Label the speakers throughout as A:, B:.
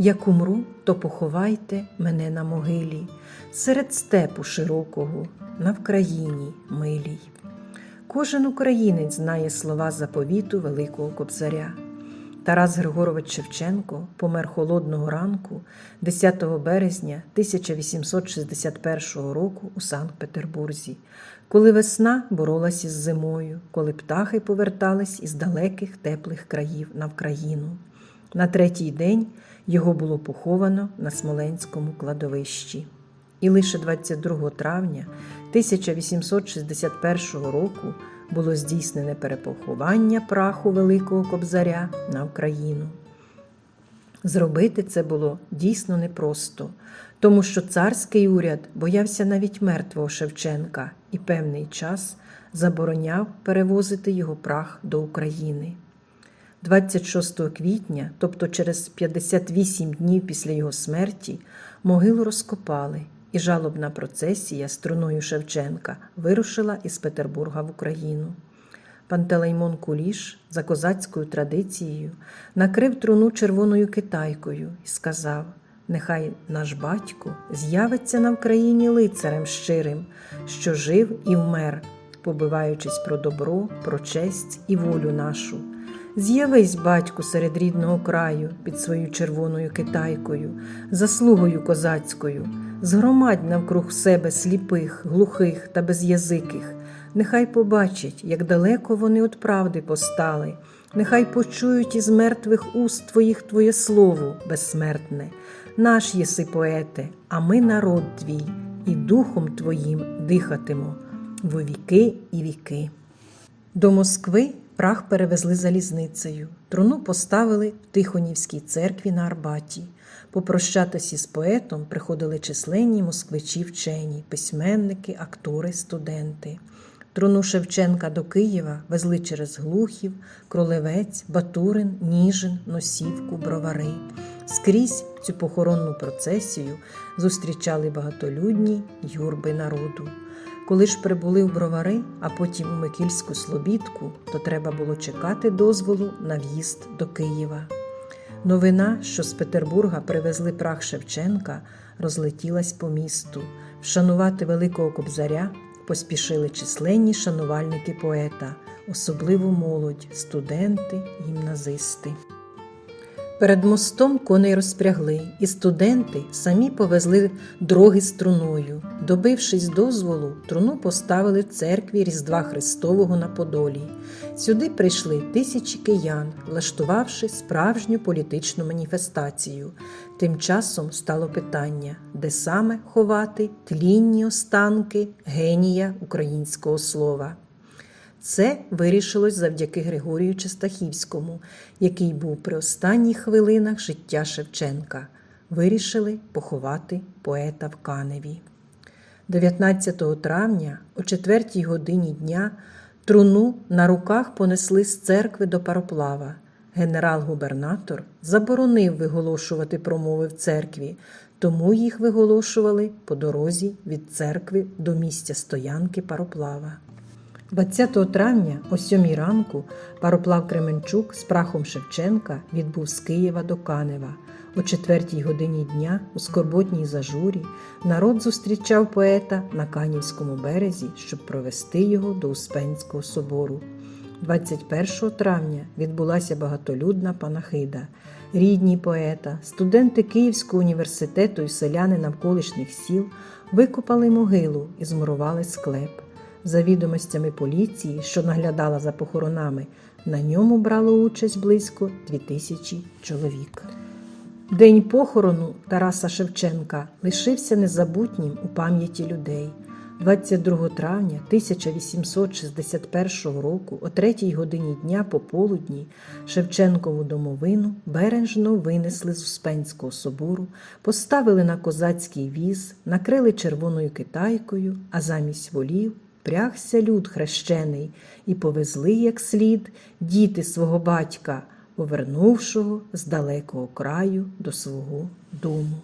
A: Як умру, то поховайте мене на могилі, серед степу широкого, на Вкраїні милій. Кожен українець знає слова заповіту Великого Кобзаря. Тарас Григорович Шевченко помер холодного ранку 10 березня 1861 року у Санкт-Петербурзі, коли весна боролась із зимою, коли птахи повертались із далеких теплих країв на Вкраїну. На третій день його було поховано на Смоленському кладовищі. І лише 22 травня 1861 року було здійснене перепоховання праху Великого Кобзаря на Україну. Зробити це було дійсно непросто, тому що царський уряд боявся навіть мертвого Шевченка і певний час забороняв перевозити його прах до України. 26 квітня, тобто через 58 днів після його смерті, могилу розкопали, і жалобна процесія струною Шевченка вирушила із Петербурга в Україну. Пантелеймон Куліш за козацькою традицією накрив труну червоною китайкою і сказав: Нехай наш батько з'явиться на Вкраїні лицарем щирим, що жив і вмер, побиваючись про добро, про честь і волю нашу. З'явись, батьку, серед рідного краю під свою червоною китайкою, заслугою козацькою, згромадь навкруг себе сліпих, глухих та безязиких. Нехай побачать, як далеко вони від правди постали, нехай почують із мертвих уст твоїх твоє слово безсмертне. Наш єси поете, а ми народ твій, і духом твоїм дихатимо во віки і віки. До Москви прах перевезли залізницею. Труну поставили в Тихонівській церкві на Арбаті. Попрощатися з поетом приходили численні москвичі вчені, письменники, актори, студенти. Труну Шевченка до Києва везли через Глухів, Кролевець, Батурин, Ніжин, Носівку, Бровари. Скрізь цю похоронну процесію зустрічали багатолюдні юрби народу. Коли ж прибули в бровари, а потім у Микільську Слобідку, то треба було чекати дозволу на в'їзд до Києва. Новина, що з Петербурга привезли прах Шевченка, розлетілась по місту. Вшанувати Великого Кобзаря поспішили численні шанувальники поета, особливо молодь, студенти, гімназисти. Перед мостом коней розпрягли, і студенти самі повезли дроги струною. Добившись дозволу, труну поставили в церкві Різдва Христового на Подолі. Сюди прийшли тисячі киян, влаштувавши справжню політичну маніфестацію. Тим часом стало питання, де саме ховати тлінні останки генія українського слова. Це вирішилось завдяки Григорію Честахівському, який був при останніх хвилинах життя Шевченка. Вирішили поховати поета в Каневі. 19 травня о 4 годині дня труну на руках понесли з церкви до пароплава. Генерал-губернатор заборонив виголошувати промови в церкві, тому їх виголошували по дорозі від церкви до місця стоянки пароплава. 20 травня о 7 ранку пароплав Кременчук з прахом Шевченка відбув з Києва до Канева. О 4 годині дня у скорботній зажурі народ зустрічав поета на Канівському березі, щоб провести його до Успенського собору. 21 травня відбулася багатолюдна панахида. Рідні поета, студенти Київського університету і селяни навколишніх сіл викопали могилу і змурували склеп. За відомостями поліції, що наглядала за похоронами, на ньому брало участь близько 2000 чоловік. День похорону Тараса Шевченка лишився незабутнім у пам'яті людей. 22 травня 1861 року, о 3 годині дня пополудні, Шевченкову домовину бережно винесли з Успенського собору, поставили на козацький віз, накрили червоною китайкою, а замість волів впрягся люд хрещений, і повезли, як слід, діти свого батька, повернувшого з далекого краю до свого дому.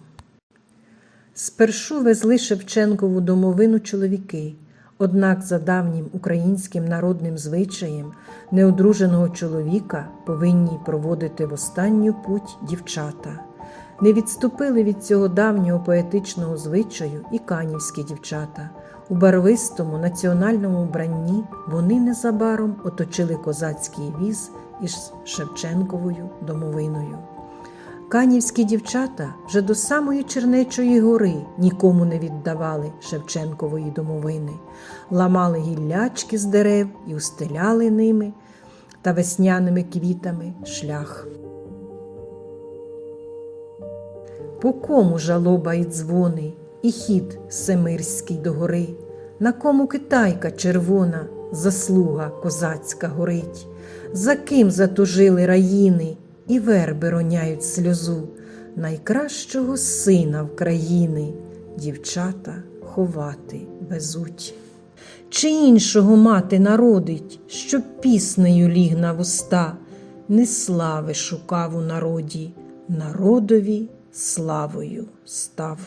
A: Спершу везли Шевченкову домовину чоловіки, однак за давнім українським народним звичаєм неодруженого чоловіка повинні проводити в останню путь дівчата. Не відступили від цього давнього поетичного звичаю і канівські дівчата. У барвистому національному вбранні вони незабаром оточили козацький віз із Шевченковою домовиною. Канівські дівчата вже до самої Чернечої гори нікому не віддавали Шевченкової домовини, ламали гіллячки з дерев і устеляли ними та весняними квітами шлях. По кому жалоба і дзвони, і хід Семирський до гори, на кому китайка червона, заслуга козацька горить, за ким затужили раїни, і верби роняють сльозу, найкращого сина в країни дівчата ховати везуть. Чи іншого мати народить, щоб піснею ліг на вуста, не слави шукав у народі, народові славою став.